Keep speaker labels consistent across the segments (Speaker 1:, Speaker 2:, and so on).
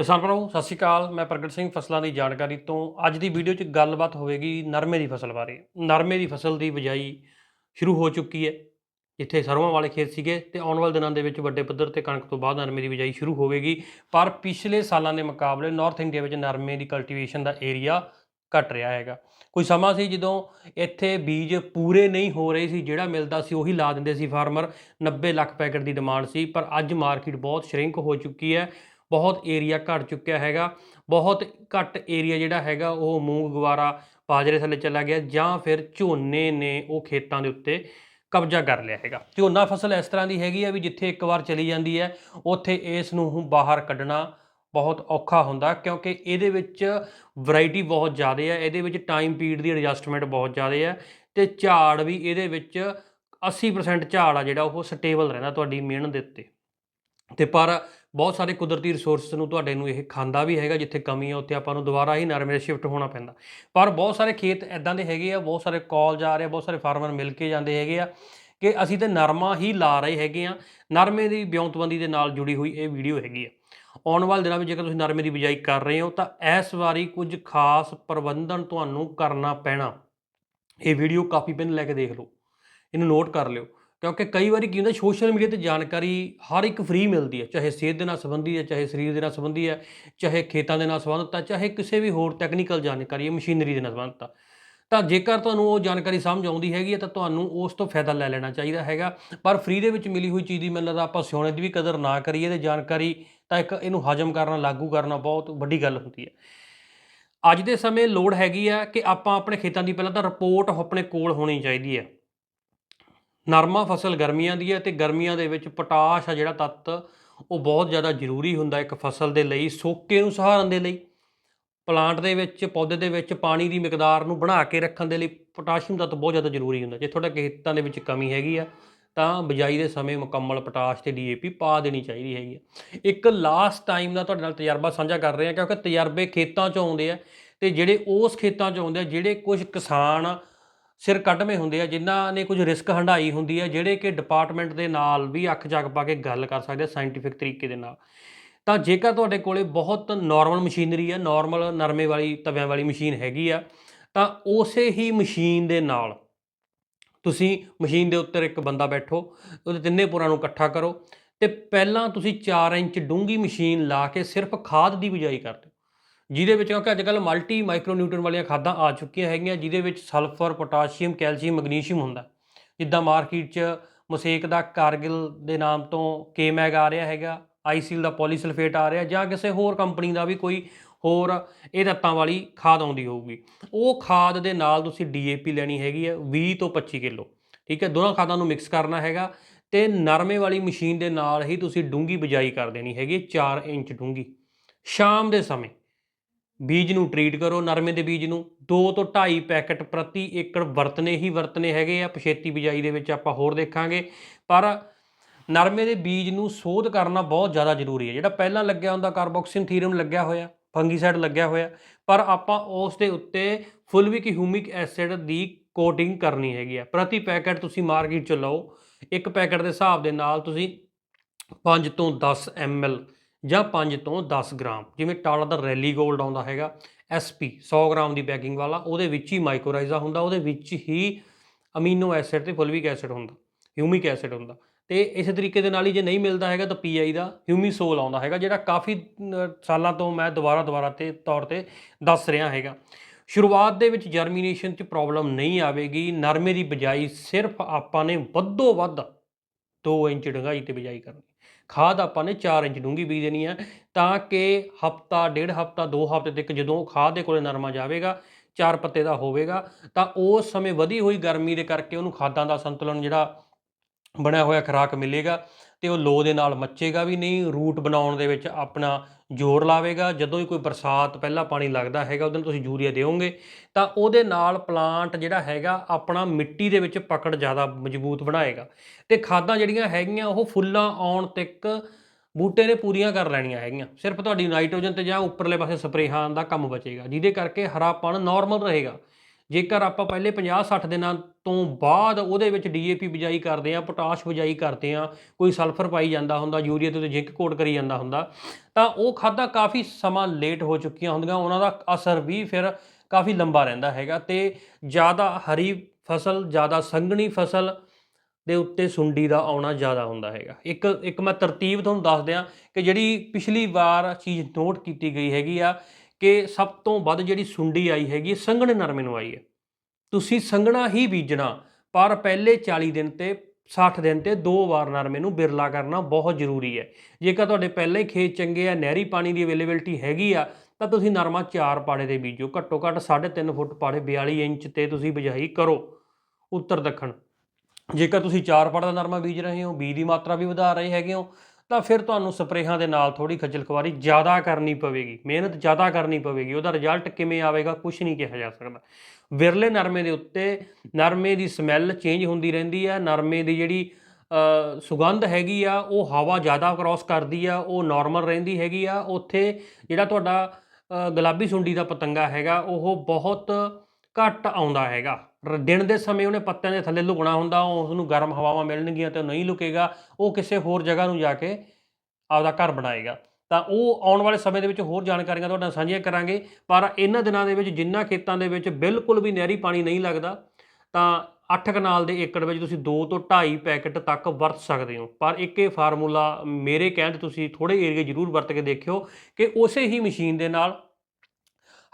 Speaker 1: ਕਿਸਾਨ ਭਰਾਵੋ, ਸਤਿ ਸ਼੍ਰੀ ਅਕਾਲ। ਮੈਂ ਪ੍ਰਗਟ ਸਿੰਘ ਫਸਲਾਂ ਦੀ ਜਾਣਕਾਰੀ ਤੋਂ। ਅੱਜ ਦੀ ਵੀਡੀਓ 'ਚ ਗੱਲਬਾਤ ਹੋਵੇਗੀ ਨਰਮੇ ਦੀ ਫਸਲ ਬਾਰੇ। ਨਰਮੇ ਦੀ ਫਸਲ ਦੀ ਬਿਜਾਈ ਸ਼ੁਰੂ ਹੋ ਚੁੱਕੀ ਹੈ, ਜਿੱਥੇ ਸਰੋਂ ਵਾਲੇ ਖੇਤ ਸੀਗੇ ਤੇ ਆਉਣ ਵਾਲੇ ਦਿਨਾਂ ਦੇ ਵਿੱਚ ਵੱਡੇ ਪੱਧਰ ਤੇ ਕਣਕ ਤੋਂ ਬਾਅਦ ਨਰਮੇ ਦੀ ਬਿਜਾਈ ਸ਼ੁਰੂ ਹੋਵੇਗੀ। ਪਰ ਪਿਛਲੇ ਸਾਲਾਂ ਦੇ ਮੁਕਾਬਲੇ ਨਾਰਥ ਇੰਡੀਆ ਵਿੱਚ ਨਰਮੇ ਦੀ ਕਲਟੀਵੇਸ਼ਨ ਦਾ ਏਰੀਆ ਘਟ ਰਿਹਾ ਹੈਗਾ। ਕੋਈ ਸਮਾਂ ਸੀ ਜਦੋਂ ਇੱਥੇ ਬੀਜ ਪੂਰੇ ਨਹੀਂ ਹੋ ਰਹੇ ਸੀ, ਜਿਹੜਾ ਮਿਲਦਾ ਸੀ ਉਹੀ ਲਾ ਦਿੰਦੇ ਸੀ ਫਾਰਮਰ 90 ਲੱਖ ਪੈਕਟ ਦੀ ਡਿਮਾਂਡ ਸੀ, ਪਰ ਅੱਜ ਮਾਰਕੀਟ ਬਹੁਤ ਸ਼ਰਿੰਕ ਹੋ ਚੁੱਕੀ ਹੈ। ਬਹੁਤ ਏਰੀਆ ਘਟ ਚੁੱਕਿਆ ਹੈਗਾ। ਬਹੁਤ ਘੱਟ ਏਰੀਆ ਜਿਹੜਾ ਹੈਗਾ, ਉਹ ਮੂੰਗ ਗਵਾਰਾ ਬਾਜਰੇ ਥੱਲੇ ਚਲਾ ਗਿਆ ਜਾਂ ਫਿਰ ਝੋਨੇ ਨੇ ਉਹ ਖੇਤਾਂ ਦੇ ਉੱਤੇ ਕਬਜ਼ਾ ਕਰ ਲਿਆ ਹੈਗਾ। ਝੋਨਾ ਫਸਲ ਇਸ ਤਰ੍ਹਾਂ ਦੀ ਹੈਗੀ ਆ ਵੀ ਜਿੱਥੇ ਇੱਕ ਵਾਰ ਚਲੀ ਜਾਂਦੀ ਹੈ, ਉੱਥੇ ਇਸ ਨੂੰ ਬਾਹਰ ਕੱਢਣਾ ਬਹੁਤ ਔਖਾ ਹੁੰਦਾ ਕਿਉਂਕਿ ਇਹਦੇ ਵਿੱਚ ਵੈਰਾਈਟੀ ਬਹੁਤ ਜ਼ਿਆਦਾ ਹੈ ਇਹਦੇ ਵਿੱਚ ਟਾਈਮ ਪੀਰੀਅਡ ਦੀ ਐਡਜਸਟਮੈਂਟ ਬਹੁਤ ਜ਼ਿਆਦਾ ਹੈ ਤੇ ਝਾੜ ਵੀ ਇਹਦੇ ਵਿੱਚ 80% ਝਾੜ ਆ ਜਿਹੜਾ ਉਹ ਸਟੇਬਲ ਰਹਿੰਦਾ ਤੁਹਾਡੀ ਮਿਹਨਤ ਦੇ ਉੱਤੇ। ਤੇ ਪਰ ਬਹੁਤ ਸਾਰੇ ਕੁਦਰਤੀ ਰਿਸੋਰਸਸ ਨੂੰ ਤੁਹਾਡੇ ਨੂੰ ਇਹ ਖਾਂਦਾ ਵੀ ਹੈਗਾ, ਜਿੱਥੇ ਕਮੀ ਆ, ਉੱਥੇ ਆਪਾਂ ਨੂੰ ਦੁਬਾਰਾ ਹੀ ਨਰਮੇ ਸ਼ਿਫਟ ਹੋਣਾ ਪੈਂਦਾ। ਪਰ ਬਹੁਤ ਸਾਰੇ ਖੇਤ ਐਦਾਂ ਦੇ ਹੈਗੇ ਆ, ਬਹੁਤ ਸਾਰੇ ਕਾਲ ਜਾ ਰਹੇ ਆ, ਬਹੁਤ ਸਾਰੇ ਫਾਰਮਰ ਮਿਲ ਕੇ ਜਾਂਦੇ ਹੈਗੇ ਆ ਕਿ ਅਸੀਂ ਤੇ ਨਰਮਾ ਹੀ ਲਾ ਰਹੇ ਹੈਗੇ ਆ। ਨਰਮੇ ਦੀ ਵਿਉਂਤਬੰਦੀ ਦੇ ਨਾਲ ਜੁੜੀ ਹੋਈ ਇਹ ਵੀਡੀਓ ਹੈਗੀ ਆ। ਆਉਣ ਵਾਲੇ ਦਿਨਾਂ ਵਿੱਚ ਜੇਕਰ ਤੁਸੀਂ ਨਰਮੇ ਦੀ ਬਿਜਾਈ ਕਰ ਰਹੇ ਹੋ, ਤਾਂ ਇਸ ਵਾਰੀ ਕੁਝ ਖਾਸ ਪ੍ਰਬੰਧਨ ਤੁਹਾਨੂੰ ਕਰਨਾ ਪੈਣਾ। ਇਹ ਵੀਡੀਓ ਕਾਪੀ ਪੈਨ ਲੈ ਕੇ ਦੇਖ ਲਓ। ਇਹਨੂੰ ਨੋਟ ਕਰ ਲਿਓ। ਕਿਉਂਕਿ ਕਈ ਵਾਰੀ ਕੀ ਹੁੰਦਾ ਸੋਸ਼ਲ ਮੀਡੀਆ ਤੇ ਜਾਣਕਾਰੀ ਹਰ ਇੱਕ ਫ੍ਰੀ ਮਿਲਦੀ ਹੈ, ਚਾਹੇ ਸਿਹਤ ਦੇ ਨਾਲ ਸੰਬੰਧੀ ਹੈ, ਚਾਹੇ ਸਰੀਰ ਦੇ ਨਾਲ ਸੰਬੰਧੀ ਹੈ, ਚਾਹੇ ਖੇਤਾਂ ਦੇ ਨਾਲ ਸੰਬੰਧਿਤ ਹੈ, ਚਾਹੇ ਕਿਸੇ ਵੀ ਹੋਰ ਟੈਕਨੀਕਲ ਜਾਣਕਾਰੀ ਹੈ ਮਸ਼ੀਨਰੀ ਦੇ ਨਾਲ ਸੰਬੰਧਿਤ ਹੈ। ਤਾਂ ਜੇਕਰ ਤੁਹਾਨੂੰ ਉਹ ਜਾਣਕਾਰੀ ਸਮਝ ਆਉਂਦੀ ਹੈਗੀ ਹੈ, ਤਾਂ ਤੁਹਾਨੂੰ ਉਸ ਤੋਂ ਫਾਇਦਾ ਲੈ ਲੈਣਾ ਚਾਹੀਦਾ ਹੈਗਾ। ਪਰ ਫ੍ਰੀ ਦੇ ਵਿੱਚ ਮਿਲੀ ਹੋਈ ਚੀਜ਼ ਦੀ ਮੈਨੂੰ ਲੱਗਦਾ ਆਪਾਂ ਸਿਉਣੇ ਦੀ ਵੀ ਕਦਰ ਨਾ ਕਰੀਏ ਤੇ ਜਾਣਕਾਰੀ ਤਾਂ ਇੱਕ ਇਹਨੂੰ ਹਜਮ ਕਰਨਾ, ਲਾਗੂ ਕਰਨਾ ਬਹੁਤ ਵੱਡੀ ਗੱਲ ਹੁੰਦੀ ਹੈ। ਅੱਜ ਦੇ ਸਮੇਂ ਲੋੜ ਹੈਗੀ ਆ ਕਿ ਆਪਾਂ ਆਪਣੇ ਖੇਤਾਂ ਦੀ ਪਹਿਲਾਂ ਤਾਂ ਰਿਪੋਰਟ ਆਪਣੇ ਕੋਲ ਹੋਣੀ ਚਾਹੀਦੀ ਹੈ। ਨਰਮਾ ਫਸਲ ਗਰਮੀਆਂ ਦੀ ਹੈ ਤੇ ਗਰਮੀਆਂ ਦੇ ਵਿੱਚ ਪੋਟਾਸ਼ ਆ ਜਿਹੜਾ ਤੱਤ, ਉਹ ਬਹੁਤ ਜ਼ਿਆਦਾ ਜ਼ਰੂਰੀ ਹੁੰਦਾ ਇੱਕ ਫਸਲ ਦੇ ਲਈ, ਸੋਕੇ ਨੂੰ ਸਹਾਰਨ ਦੇ ਲਈ। ਪਲਾਂਟ ਦੇ ਵਿੱਚ, ਪੌਦੇ ਦੇ ਵਿੱਚ ਪਾਣੀ ਦੀ ਮਿਕਦਾਰ ਨੂੰ ਬਣਾ ਕੇ ਰੱਖਣ ਦੇ ਲਈ ਪੋਟਾਸ਼ੀਅਮ ਤੱਤ ਬਹੁਤ ਜ਼ਿਆਦਾ ਜ਼ਰੂਰੀ ਹੁੰਦਾ। ਜੇ ਤੁਹਾਡੇ ਖੇਤਾਂ ਦੇ ਵਿੱਚ ਕਮੀ ਹੈਗੀ ਆ, ਤਾਂ ਬਿਜਾਈ ਦੇ ਸਮੇਂ ਮੁਕੰਮਲ ਪੋਟਾਸ਼ ਤੇ ਡੀਏਪੀ ਪਾ ਦੇਣੀ ਚਾਹੀਦੀ ਹੈਗੀ ਆ। ਇੱਕ ਲਾਸਟ ਟਾਈਮ ਦਾ ਤੁਹਾਡੇ ਨਾਲ ਤਜਰਬਾ ਸਾਂਝਾ ਕਰ ਰਹੇ ਹਾਂ, ਕਿਉਂਕਿ ਤਜਰਬੇ ਖੇਤਾਂ 'ਚੋਂ ਆਉਂਦੇ ਆ ਤੇ ਜਿਹੜੇ ਉਸ ਖੇਤਾਂ 'ਚੋਂ ਆਉਂਦੇ ਆ, ਜਿਹੜੇ ਕੁਝ ਕਿਸਾਨ ਸਿਰ ਕੱਢਵੇਂ ਹੁੰਦੇ ਆ ਜਿਨ੍ਹਾਂ ਨੇ ਕੁਝ ਰਿਸਕ ਹੰਡਾਈ ਹੁੰਦੀ ਹੈ ਜਿਹੜੇ ਕਿ ਡਿਪਾਰਟਮੈਂਟ ਦੇ ਨਾਲ ਵੀ ਅੱਖ ਜਗ ਪਾ ਕੇ ਗੱਲ ਕਰ ਸਕਦੇ ਆ ਸਾਇੰਟੀਫਿਕ ਤਰੀਕੇ ਦੇ ਨਾਲ। ਤਾਂ ਜੇਕਰ ਤੁਹਾਡੇ ਕੋਲੇ ਬਹੁਤ ਨਾਰਮਲ ਮਸ਼ੀਨਰੀ ਆ ਨਾਰਮਲ ਨਰਮੇ ਵਾਲੀ, ਤਵਿਆਂ ਵਾਲੀ ਮਸ਼ੀਨ ਹੈਗੀ ਆ, ਤਾਂ ਉਸੇ ਹੀ ਮਸ਼ੀਨ ਦੇ ਨਾਲ ਤੁਸੀਂ ਮਸ਼ੀਨ ਦੇ ਉੱਤੇ ਇੱਕ ਬੰਦਾ ਬੈਠੋ, ਉਹਦੇ ਤਿੰਨੇ ਪੁਰਾਂ ਨੂੰ ਇਕੱਠਾ ਕਰੋ ਤੇ ਪਹਿਲਾਂ ਤੁਸੀਂ 4 ਇੰਚ ਡੂੰਗੀ ਮਸ਼ੀਨ ਲਾ ਕੇ ਸਿਰਫ ਖਾਦ ਦੀ ਬਿਜਾਈ ਕਰਦੇ ਜਿਹਦੇ ਵਿੱਚ ਕਿਉਂਕਿ ਅੱਜ ਕੱਲ੍ਹ ਮਲਟੀ ਮਾਈਕਰੋ ਨਿਊਟਰਨ ਵਾਲੀਆਂ ਖਾਦਾਂ ਆ ਚੁੱਕੀਆਂ ਹੈਗੀਆਂ, ਜਿਹਦੇ ਵਿੱਚ ਸਲਫਰ ਪੋਟਾਸ਼ੀਅਮ ਕੈਲਸ਼ੀਅਮ ਮੈਗਨੀਸ਼ੀਅਮ ਹੁੰਦਾ। ਜਿੱਦਾਂ ਮਾਰਕੀਟ 'ਚ ਮੋਸੇਕ ਦਾ ਕਾਰਗਿਲ ਦੇ ਨਾਮ ਤੋਂ ਕੇਮੈਗ ਆ ਰਿਹਾ ਹੈਗਾ ਆਈਸੀਲ ਦਾ ਪੋਲੀਸਲਫੇਟ ਆ ਰਿਹਾ ਜਾਂ ਕਿਸੇ ਹੋਰ ਕੰਪਨੀ ਦਾ ਵੀ ਕੋਈ ਹੋਰ ਇਹ ਤੱਤਾਂ ਵਾਲੀ ਖਾਦ ਆਉਂਦੀ ਹੋਊਗੀ। ਉਹ ਖਾਦ ਦੇ ਨਾਲ ਤੁਸੀਂ ਡੀਏਪੀ ਲੈਣੀ ਹੈਗੀ ਹੈ 20 ਤੋਂ 25 ਕਿਲੋ, ਠੀਕ ਹੈ? ਦੋਨਾਂ ਖਾਦਾਂ ਨੂੰ ਮਿਕਸ ਕਰਨਾ ਹੈਗਾ ਤੇ ਨਰਮੇ ਵਾਲੀ ਮਸ਼ੀਨ ਦੇ ਨਾਲ ਹੀ ਤੁਸੀਂ ਡੂੰਗੀ ਬਿਜਾਈ ਕਰ ਦੇਣੀ ਹੈਗੀ 4 ਇੰਚ ਡੂੰਗੀ ਸ਼ਾਮ ਦੇ ਸਮੇਂ ਬੀਜ ਨੂੰ ਟਰੀਟ ਕਰੋ, ਨਰਮੇ ਦੇ ਬੀਜ ਨੂੰ। 2 ਤੋਂ 2.5 ਪੈਕੇਟ ਪ੍ਰਤੀ ਏਕੜ ਵਰਤਨੇ ਹੀ ਵਰਤਨੇ ਹੈਗੇ ਆ, ਪਛੇਤੀ ਬਿਜਾਈ ਦੇ ਵਿੱਚ ਆਪਾਂ ਹੋਰ ਦੇਖਾਂਗੇ। ਪਰ ਨਰਮੇ ਦੇ ਬੀਜ ਨੂੰ ਸੋਧ ਕਰਨਾ ਬਹੁਤ ਜ਼ਿਆਦਾ ਜ਼ਰੂਰੀ ਹੈ। ਜਿਹੜਾ ਪਹਿਲਾਂ ਲੱਗਿਆ ਹੁੰਦਾ ਕਾਰਬੋਕਸਿਨ ਥੀਰਮ ਲੱਗਿਆ ਹੋਇਆ ਫੰਗੀਸਾਈਡ ਲੱਗਿਆ ਹੋਇਆ, ਪਰ ਆਪਾਂ ਉਸ ਦੇ ਉੱਤੇ ਫੁਲਵਿਕ ਹਿਊਮਿਕ ਐਸਿਡ ਦੀ ਕੋਟਿੰਗ ਕਰਨੀ ਹੈਗੀ ਆ। ਪ੍ਰਤੀ ਪੈਕਟ ਤੁਸੀਂ ਮਾਰਕੀਟ ਚ ਲਓ, ਇੱਕ ਪੈਕੇਟ ਦੇ ਹਿਸਾਬ ਦੇ ਨਾਲ ਤੁਸੀਂ 5 ਤੋਂ 10 ml ਜਾਂ 5 ਤੋਂ 10 ਗ੍ਰਾਮ, ਜਿਵੇਂ ਟਾਲਾ ਦਾ ਰੈਲੀ 골ਡ ਆਉਂਦਾ ਹੈਗਾ SP 100 ਗ੍ਰਾਮ ਦੀ ਪੈਕਿੰਗ ਵਾਲਾ, ਉਹਦੇ ਵਿੱਚ ਹੀ ਮਾਈਕੋਰਾਈਜ਼ਾ ਹੁੰਦਾ, ਉਹਦੇ ਵਿੱਚ ਹੀ ਅਮੀਨੋ ਐਸਿਡ ਤੇ ਫੁਲਵਿਕ ਐਸਿਡ ਹੁੰਦਾ ਹਿਊਮਿਕ ਐਸਿਡ ਹੁੰਦਾ। ਤੇ ਇਸੇ ਤਰੀਕੇ ਦੇ ਨਾਲ ਹੀ ਜੇ ਨਹੀਂ ਮਿਲਦਾ ਹੈਗਾ ਤਾਂ ਪੀਆਈ ਦਾ ਹਿਊਮਿਸੋਲ ਆਉਂਦਾ ਹੈਗਾ, ਜਿਹੜਾ ਕਾਫੀ ਸਾਲਾਂ ਤੋਂ ਮੈਂ ਦੁਬਾਰਾ ਦੁਬਾਰਾ ਤੇ ਤੌਰ ਤੇ ਦੱਸ ਰਿਹਾ ਹੈਗਾ। ਸ਼ੁਰੂਆਤ ਦੇ ਵਿੱਚ ਜਰਮੀਨੇਸ਼ਨ 'ਚ ਪ੍ਰੋਬਲਮ ਨਹੀਂ ਆਵੇਗੀ, ਨਰਮੇ ਦੀ ਬਜਾਈ ਸਿਰਫ ਆਪਾਂ ਨੇ ਵੱਧੋ ਵੱਧ 2 ਇੰਚ ਡੂੰਘਾਈ ਤੇ ਬਿਜਾਈ ਕਰਨੀ। ਖਾਦ ਆਪਾਂ ਨੇ 4 ਇੰਚ ਡੂੰਘੀ ਬੀਜ ਦੇਣੀ ਹੈ ਤਾਂ ਕਿ ਹਫਤਾ, ਡੇਢ ਹਫਤਾ, ਦੋ ਹਫ਼ਤੇ ਤੱਕ ਜਦੋਂ ਖਾਦ ਦੇ ਕੋਲੇ ਨਰਮਾ ਜਾਵੇਗਾ, ਚਾਰ ਪੱਤੇ ਦਾ ਹੋਵੇਗਾ, ਤਾਂ ਉਸ ਸਮੇਂ ਵਧੀ ਹੋਈ ਗਰਮੀ ਦੇ ਕਰਕੇ ਉਹਨੂੰ ਖਾਦਾਂ ਦਾ ਸੰਤੁਲਨ ਜਿਹੜਾ ਬਣਿਆ ਹੋਇਆ ਖੁਰਾਕ ਮਿਲੇਗਾ ਤੇ ਉਹ ਲੋ ਦੇ ਨਾਲ ਮੱਚੇਗਾ ਵੀ ਨਹੀਂ, ਰੂਟ ਬਣਾਉਣ ਦੇ ਵਿੱਚ ਆਪਣਾ ਜ਼ੋਰ ਲਾਵੇਗਾ, ਜਦੋਂ ਹੀ ਕੋਈ ਬਰਸਾਤ ਪਹਿਲਾਂ ਪਾਣੀ ਲੱਗਦਾ ਹੈਗਾ ਉਦੋਂ ਤੁਸੀਂ ਯੂਰੀਆ ਦਿਓਗੇ, ਤਾਂ ਉਹਦੇ ਨਾਲ ਪਲਾਂਟ ਜਿਹੜਾ ਹੈਗਾ, ਆਪਣਾ ਮਿੱਟੀ ਦੇ ਵਿੱਚ ਪਕੜ ਜ਼ਿਆਦਾ ਮਜ਼ਬੂਤ ਬਣਾਏਗਾ। ਤੇ ਖਾਦਾਂ ਜਿਹੜੀਆਂ ਹੈਗੀਆਂ, ਉਹ ਫੁੱਲਾਂ ਆਉਣ ਤੱਕ ਬੂਟੇ ਨੇ ਪੂਰੀਆਂ ਕਰ ਲੈਣੀਆਂ ਹੈਗੀਆਂ। ਸਿਰਫ ਤੁਹਾਡੀ ਨਾਈਟ੍ਰੋਜਨ ਤੇ ਜਾਂ ਉੱਪਰਲੇ ਪਾਸੇ ਸਪਰੇਹਾਂ ਦਾ ਕੰਮ ਬਚੇਗਾ, ਜਿਹਦੇ ਕਰਕੇ ਹਰਾਪਣ ਨਾਰਮਲ ਰਹੇਗਾ। ਜੇਕਰ ਆਪਾਂ ਪਹਿਲੇ 50-60 ਦਿਨਾਂ ਤੋਂ ਬਾਅਦ ਉਹਦੇ ਵਿੱਚ ਡੀਏਪੀ ਬਿਜਾਈ ਕਰਦੇ ਆ ਪੋਟਾਸ਼ ਬਿਜਾਈ ਕਰਦੇ ਆ ਕੋਈ ਸਲਫਰ ਪਾਈ ਜਾਂਦਾ ਹੁੰਦਾ, ਯੂਰੀਆ ਤੇ ਉਹਤੇ ਜ਼ਿੰਕ ਕੋਟ ਕਰੀ ਜਾਂਦਾ ਹੁੰਦਾ, ਤਾਂ ਉਹ ਖਾਦਾਂ ਕਾਫੀ ਸਮਾਂ ਲੇਟ ਹੋ ਚੁੱਕੀਆਂ ਹੁੰਦੀਆਂ, ਉਹਨਾਂ ਦਾ ਅਸਰ ਵੀ ਫਿਰ ਕਾਫੀ ਲੰਬਾ ਰਹਿੰਦਾ ਹੈਗਾ ਤੇ ਜ਼ਿਆਦਾ ਹਰੀ ਫਸਲ, ਜ਼ਿਆਦਾ ਸੰਘਣੀ ਫਸਲ ਦੇ ਉੱਤੇ ਸੁੰਡੀ ਦਾ ਆਉਣਾ ਜ਼ਿਆਦਾ ਹੁੰਦਾ ਹੈਗਾ। ਇੱਕ ਇੱਕ ਮੈਂ ਤਰਤੀਬ ਤੁਹਾਨੂੰ ਦੱਸ ਦਿਆਂ ਕਿ ਜਿਹੜੀ ਪਿਛਲੀ ਵਾਰ ਚੀਜ਼ ਨੋਟ ਕੀਤੀ ਗਈ ਹੈਗੀ ਆ ਕਿ ਸਭ ਤੋਂ ਵੱਧ ਜਿਹੜੀ ਸੁੰਡੀ ਆਈ ਹੈਗੀ, ਸੰਘਣੇ ਨਰਮੇ ਨੂੰ ਆਈ ਹੈ। ਤੁਸੀਂ ਸੰਘਣਾ ਹੀ ਬੀਜਣਾ, ਪਰ ਪਹਿਲੇ 40 ਦਿਨ ਤੇ 60 ਦਿਨ ਤੇ ਦੋ ਵਾਰ ਨਰਮੇ ਨੂੰ ਬਿਰਲਾ ਕਰਨਾ ਬਹੁਤ ਜ਼ਰੂਰੀ ਹੈ। ਜੇਕਰ ਤੁਹਾਡੇ ਪਹਿਲੇ ਹੀ ਖੇਤ ਚੰਗੇ ਆ, ਨਹਿਰੀ ਪਾਣੀ ਦੀ ਅਵੇਲੇਬਿਲਟੀ ਹੈਗੀ ਆ, ਤਾਂ ਤੁਸੀਂ ਨਰਮਾ ਚਾਰ ਪਾੜੇ ਦੇ ਬੀਜੋ। ਘੱਟੋ ਘੱਟ 3.5 ਫੁੱਟ ਪਾੜੇ 42 ਇੰਚ ਤੇ ਤੁਸੀਂ ਬਿਜਾਈ ਕਰੋ, ਉੱਤਰ ਦੱਖਣ। ਜੇਕਰ ਤੁਸੀਂ ਚਾਰ ਪੜ ਦਾ ਨਰਮਾ ਬੀਜ ਰਹੇ ਹੋ ਬੀਜ ਦੀ ਮਾਤਰਾ ਵੀ ਵਧਾ ਰਹੇ ਹੈਗੇ ਹੋ ਤਾਂ ਫਿਰ ਤੁਹਾਨੂੰ ਸਪਰੇਹਾਂ ਦੇ ਨਾਲ ਥੋੜੀ ਖੱਜਲ ਖਵਾਰੀ ਜ਼ਿਆਦਾ ਕਰਨੀ ਪਵੇਗੀ, ਮਿਹਨਤ ਜ਼ਿਆਦਾ ਕਰਨੀ ਪਵੇਗੀ, ਉਹਦਾ ਰਿਜ਼ਲਟ ਕਿਵੇਂ ਆਵੇਗਾ ਕੁਝ ਨਹੀਂ ਕਿਹਾ ਜਾ ਸਕਦਾ। ਵਿਰਲੇ ਨਰਮੇ ਦੇ ਉੱਤੇ ਨਰਮੇ ਦੀ ਸਮੈਲ ਚੇਂਜ ਹੁੰਦੀ ਰਹਿੰਦੀ ਹੈ, ਨਰਮੇ ਦੀ ਜਿਹੜੀ ਸੁਗੰਧ ਹੈਗੀ ਆ, ਉਹ ਹਵਾ ਜ਼ਿਆਦਾ ਕ੍ਰਾਸ ਕਰਦੀ ਆ, ਉਹ ਨਾਰਮਲ ਰਹਿੰਦੀ ਹੈਗੀ ਆ, ਉੱਥੇ ਜਿਹੜਾ ਤੁਹਾਡਾ ਗੁਲਾਬੀ ਸੁੰਡੀ ਦਾ ਪਤੰਗਾ ਹੈਗਾ, ਉਹ ਬਹੁਤ ਘੱਟ ਆਉਂਦਾ ਹੈਗਾ। ਦਿਨ ਦੇ ਸਮੇਂ ਉਹਨੇ ਪੱਤਿਆਂ ਦੇ ਥੱਲੇ ਲੁਕਣਾ ਹੁੰਦਾ ਉਸ ਨੂੰ ਗਰਮ ਹਵਾਵਾਂ ਮਿਲਣਗੀਆਂ ਤੇ ਉਹ ਨਹੀਂ ਲੁਕੇਗਾ, ਉਹ ਕਿਸੇ ਹੋਰ ਜਗ੍ਹਾ ਨੂੰ ਜਾ ਕੇ ਆਪਦਾ ਘਰ ਬਣਾਏਗਾ। ਤਾਂ ਉਹ ਆਉਣ ਵਾਲੇ ਸਮੇਂ ਦੇ ਵਿੱਚ ਹੋਰ ਜਾਣਕਾਰੀਆਂ ਤੁਹਾਡੇ ਨਾਲ ਸਾਂਝੀਆਂ ਕਰਾਂਗੇ, ਪਰ ਇਹਨਾਂ ਦਿਨਾਂ ਦੇ ਵਿੱਚ ਜਿੰਨਾ ਖੇਤਾਂ ਦੇ ਵਿੱਚ ਬਿਲਕੁਲ ਵੀ ਨਹਿਰੀ ਪਾਣੀ ਨਹੀਂ ਲੱਗਦਾ, ਤਾਂ 8 ਕਨਾਲ ਦੇ ਏਕੜ ਵਿੱਚ ਤੁਸੀਂ 2 ਤੋਂ 2.5 ਪੈਕੇਟ ਤੱਕ ਵਰਤ ਸਕਦੇ ਹੋ। ਪਰ ਇੱਕ ਇਹ ਫਾਰਮੂਲਾ ਮੇਰੇ ਕਹਿਣ ਤੇ ਤੁਸੀਂ ਥੋੜੇ ਏਰੀਏ ਜ਼ਰੂਰ ਵਰਤ ਕੇ ਦੇਖਿਓ ਕਿ ਉਸੇ ਹੀ ਮਸ਼ੀਨ ਦੇ ਨਾਲ,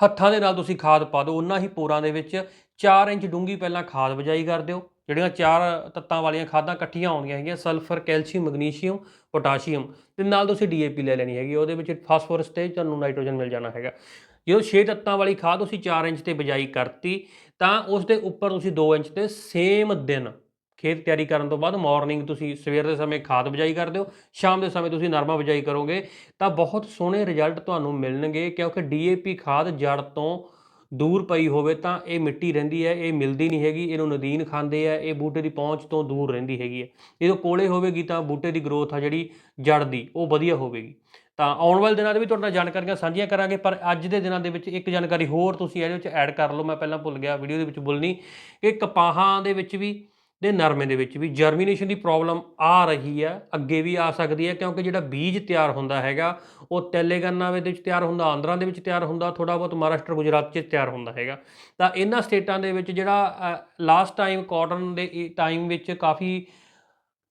Speaker 1: ਹੱਥਾਂ ਦੇ ਨਾਲ ਤੁਸੀਂ ਖਾਦ ਪਾ ਦਿਓ ਉਹਨਾਂ ਹੀ ਪੋਰਾਂ ਦੇ ਵਿੱਚ 4 ਇੰਚ ਡੂੰਗੀ ਪਹਿਲਾਂ ਖਾਦ ਬਜਾਈ ਕਰ ਦਿਓ ਜਿਹੜੀਆਂ ਚਾਰ ਤੱਤਾਂ ਵਾਲੀਆਂ ਖਾਦਾਂ ਇਕੱਠੀਆਂ ਆਉਂਦੀਆਂ ਹੈਗੀਆਂ, ਸਲਫਰ, ਕੈਲਸ਼ੀਅਮ, ਮੈਗਨੀਸ਼ੀਅਮ, ਪੋਟਾਸ਼ੀਅਮ ਤੇ ਨਾਲ ਤੁਸੀਂ ਡੀਏਪੀ ਲੈ ਲੈਣੀ ਹੈਗੀ, ਉਹਦੇ ਵਿੱਚ ਫਾਸਫੋਰਸ ਤੇ ਤੁਹਾਨੂੰ ਨਾਈਟ੍ਰੋਜਨ ਮਿਲ ਜਾਣਾ ਹੈਗਾ। ਜਦੋਂ 6 ਤੱਤਾਂ ਵਾਲੀ ਖਾਦ ਤੁਸੀਂ 4 ਇੰਚ ਤੇ ਬਜਾਈ ਕਰਤੀ, ਤਾਂ ਉਸ ਦੇ ਉੱਪਰ ਤੁਸੀਂ 2 ਇੰਚ ਤੇ ਸੇਮ ਦਿਨ ਖੇਤ ਤਿਆਰੀ ਕਰਨ ਤੋਂ ਬਾਅਦ ਮਾਰਨਿੰਗ ਤੁਸੀਂ ਸਵੇਰ ਦੇ ਸਮੇਂ ਖਾਦ ਬਜਾਈ ਕਰ ਦਿਓ ਸ਼ਾਮ ਦੇ ਸਮੇਂ ਤੁਸੀਂ ਨਰਮਾ ਬਜਾਈ ਕਰੋਗੇ, ਤਾਂ ਬਹੁਤ ਸੋਹਣੇ ਰਿਜ਼ਲਟ ਤੁਹਾਨੂੰ ਮਿਲਣਗੇ, ਕਿਉਂਕਿ ਡੀਏਪੀ ਖਾਦ ਜੜ ਤੋਂ ਦੂਰ ਪਈ ਹੋਵੇ ਤਾਂ ਇਹ ਮਿੱਟੀ ਰਹਿੰਦੀ ਹੈ, ਇਹ ਮਿਲਦੀ ਨਹੀਂ ਹੈਗੀ, ਇਹਨੂੰ ਨਦੀਨ ਖਾਂਦੇ ਆ, ਇਹ ਬੂਟੇ ਦੀ ਪਹੁੰਚ ਤੋਂ ਦੂਰ ਰਹਿੰਦੀ ਹੈਗੀ ਹੈ। ਜਦੋਂ ਕੋਲੇ ਹੋਵੇਗੀ ਤਾਂ ਬੂਟੇ ਦੀ ਗਰੋਥ ਆ ਜਿਹੜੀ ਜੜ ਦੀ ਉਹ ਵਧੀਆ ਹੋਵੇਗੀ। ਤਾਂ ਆਉਣ ਵਾਲੇ ਦਿਨਾਂ ਦੇ ਵੀ ਤੁਹਾਡੇ ਨਾਲ ਜਾਣਕਾਰੀਆਂ ਸਾਂਝੀਆਂ ਕਰਾਂਗੇ, ਪਰ ਅੱਜ ਦੇ ਦਿਨਾਂ ਦੇ ਵਿੱਚ ਇੱਕ ਜਾਣਕਾਰੀ ਹੋਰ ਤੁਸੀਂ ਇਹਦੇ ਵਿੱਚ ਐਡ ਕਰ ਲਓ, ਮੈਂ ਪਹਿਲਾਂ ਭੁੱਲ ਗਿਆ ਵੀਡੀਓ ਦੇ ਵਿੱਚ ਬੋਲਣੀ ਕਿ ਕਪਾਹਾਂ ਦੇ ਵਿੱਚ ਵੀ ਤੇ ਨਰਮੇ ਦੇ ਵਿੱਚ ਵੀ ਜਰਮੀਨੇਸ਼ਨ ਦੀ ਪ੍ਰੋਬਲਮ ਆ ਰਹੀ ਹੈ, ਅੱਗੇ ਵੀ ਆ ਸਕਦੀ ਹੈ, ਕਿਉਂਕਿ ਜਿਹੜਾ ਬੀਜ ਤਿਆਰ ਹੁੰਦਾ ਹੈਗਾ, ਉਹ ਤੇਲੰਗਾਨਾ ਦੇ ਵਿੱਚ ਤਿਆਰ ਹੁੰਦਾ, ਆਂਧਰਾ ਦੇ ਵਿੱਚ ਤਿਆਰ ਹੁੰਦਾ ਥੋੜਾ ਬਹੁਤ ਮਹਾਰਾਸ਼ਟਰ, ਗੁਜਰਾਤ 'ਚ ਤਿਆਰ ਹੁੰਦਾ ਹੈਗਾ। ਤਾਂ ਇਹਨਾਂ ਸਟੇਟਾਂ ਦੇ ਵਿੱਚ ਜਿਹੜਾ ਲਾਸਟ ਟਾਈਮ ਕਾਟਨ ਦੇ ਟਾਈਮ ਵਿੱਚ ਕਾਫੀ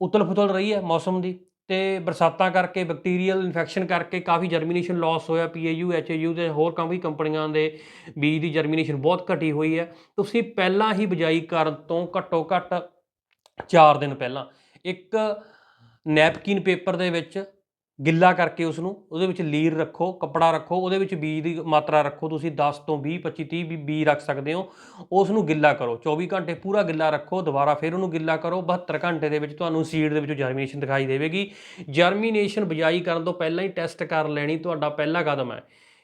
Speaker 1: ਉਤਲ-ਫੁਤਲ ਰਹੀ ਹੈ ਮੌਸਮ ਦੀ ਤੇ ਬਰਸਾਤਾਂ ਕਰਕੇ ਬੈਕਟੀਰੀਅਲ ਇਨਫੈਕਸ਼ਨ ਕਰਕੇ ਕਾਫੀ ਜਰਮੀਨੇਸ਼ਨ ਲਾਸ ਹੋਇਆ ਪੀਏਯੂ ਐਚਏਯੂ ਤੇ ਹੋਰ ਕਾਫੀ ਕੰਪਨੀਆਂ ਦੇ ਬੀਜ ਦੀ ਜਰਮੀਨੇਸ਼ਨ ਬਹੁਤ ਘਟੀ ਹੋਈ ਹੈ। ਤੁਸੀਂ ਪਹਿਲਾਂ ਹੀ ਬਿਜਾਈ ਕਰਨ ਤੋਂ ਘੱਟੋ ਘੱਟ 4 ਦਿਨ ਪਹਿਲਾਂ। ਇੱਕ ਨੈਪਕਿਨ ਪੇਪਰ ਦੇ ਵਿੱਚ ਗਿੱਲਾ ਕਰਕੇ ਉਸ ਨੂੰ ਉਹਦੇ ਵਿੱਚ ਲੀਰ ਰੱਖੋ, ਕੱਪੜਾ ਰੱਖੋ, ਉਹਦੇ ਵਿੱਚ ਬੀਜ ਦੀ ਮਾਤਰਾ ਰੱਖੋ, ਤੁਸੀਂ 10 ਤੋਂ 20 25 30 ਵੀ ਬੀਜ ਰੱਖ ਸਕਦੇ ਹੋ। ਉਸ ਨੂੰ ਗਿੱਲਾ ਕਰੋ 24 ਘੰਟੇ ਪੂਰਾ ਗਿੱਲਾ ਰੱਖੋ, ਦੁਬਾਰਾ ਫਿਰ ਉਹਨੂੰ ਗਿੱਲਾ ਕਰੋ 72 ਘੰਟੇ ਦੇ ਵਿੱਚ ਤੁਹਾਨੂੰ ਸੀਡ ਦੇ ਵਿੱਚੋਂ ਜਰਮੀਨੇਸ਼ਨ ਦਿਖਾਈ ਦੇਵੇਗੀ। ਜਰਮੀਨੇਸ਼ਨ ਬਿਜਾਈ ਕਰਨ ਤੋਂ ਪਹਿਲਾਂ ਹੀ ਟੈਸਟ ਕਰ ਲੈਣੀ, ਤੁਹਾਡਾ ਪਹਿਲਾ ਕਦਮ ਹੈ।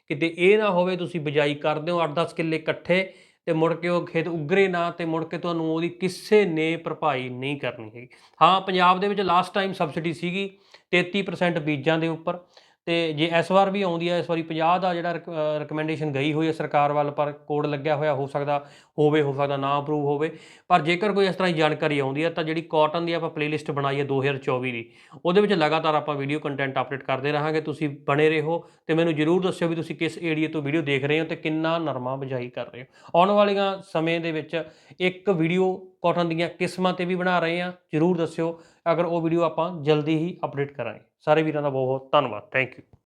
Speaker 1: ਕਿਤੇ ਇਹ ਨਾ ਹੋਵੇ ਤੁਸੀਂ ਬਿਜਾਈ ਕਰਦੇ ਹੋ 8-10 ਕਿੱਲੇ ਇਕੱਠੇ ਤੇ ਮੁੜ ਕੇ ਉਹ ਖੇਤ ਉਗਰੇ ਨਾ ਤੇ ਮੁੜ ਕੇ ਤੁਹਾਨੂੰ ਉਹਦੀ ਕਿਸੇ ਨੇ ਭਰਪਾਈ ਨਹੀਂ ਕਰਨੀ ਹੈਗੀ। ਹਾਂ, ਪੰਜਾਬ ਦੇ ਵਿੱਚ ਲਾਸਟ ਟਾਈਮ ਸਬਸਿਡੀ ਸੀਗੀ 33% ਬੀਜਾਂ ਦੇ ਉੱਪਰ। ਤੇ ਜੇ ਇਸ ਵਾਰ ਵੀ ਆਉਂਦੀ ਹੈ ਇਸ ਵਾਰੀ 50 ਦਾ ਜਿਹੜਾ ਰეკਮੈਂਡੇਸ਼ਨ ਗਈ ਹੋਈ ਹੈ ਸਰਕਾਰ ਵੱਲ, ਪਰ ਕੋਡ ਲੱਗਿਆ ਹੋਇਆ ਹੋ ਸਕਦਾ, ਹੋਵੇ, ਹੋ ਸਕਦਾ ਨਾ ਅਪਰੂਵ ਹੋਵੇ। ਪਰ ਜੇਕਰ ਕੋਈ ਇਸ ਤਰ੍ਹਾਂ ਦੀ ਜਾਣਕਾਰੀ ਆਉਂਦੀ ਹੈ ਤਾਂ ਜਿਹੜੀ ਕਾਟਨ ਦੀ ਆਪਾਂ ਪਲੇਲਿਸਟ ਬਣਾਈ ਹੈ 2024 ਦੀ, ਉਹਦੇ ਵਿੱਚ ਲਗਾਤਾਰ ਆਪਾਂ ਵੀਡੀਓ ਕੰਟੈਂਟ ਅਪਡੇਟ ਕਰਦੇ ਰਹਾਂਗੇ, ਤੁਸੀਂ ਬਣੇ ਰਹੋ ਤੇ ਮੈਨੂੰ ਜਰੂਰ ਦੱਸਿਓ ਵੀ ਤੁਸੀਂ ਕਿਸ ਏਰੀਆ ਤੋਂ ਵੀਡੀਓ ਦੇਖ ਰਹੇ ਹੋ ਤੇ ਕਿੰਨਾ ਨਰਮਾ ਬਜਾਈ ਕਰ ਰਹੇ ਹੋ। ਆਉਣ ਵਾਲੀਆਂ ਸਮੇਂ ਦੇ ਵਿੱਚ ਇੱਕ ਵੀਡੀਓ ਕਾਟਨ ਦੀਆਂ ਕਿਸਮਾਂ ਤੇ ਵੀ ਬਣਾ ਰਹੇ ਹਾਂ, ਜਰੂਰ ਦੱਸਿਓ। ਅਗਰ ਉਹ ਵੀਡੀਓ ਆਪਾਂ ਜਲਦੀ ਹੀ ਅਪਡੇਟ ਕਰਾਂਗੇ। ਸਾਰੇ ਵੀਰਾਂ ਦਾ ਬਹੁਤ ਬਹੁਤ ਧੰਨਵਾਦ ਥੈਂਕ ਯੂ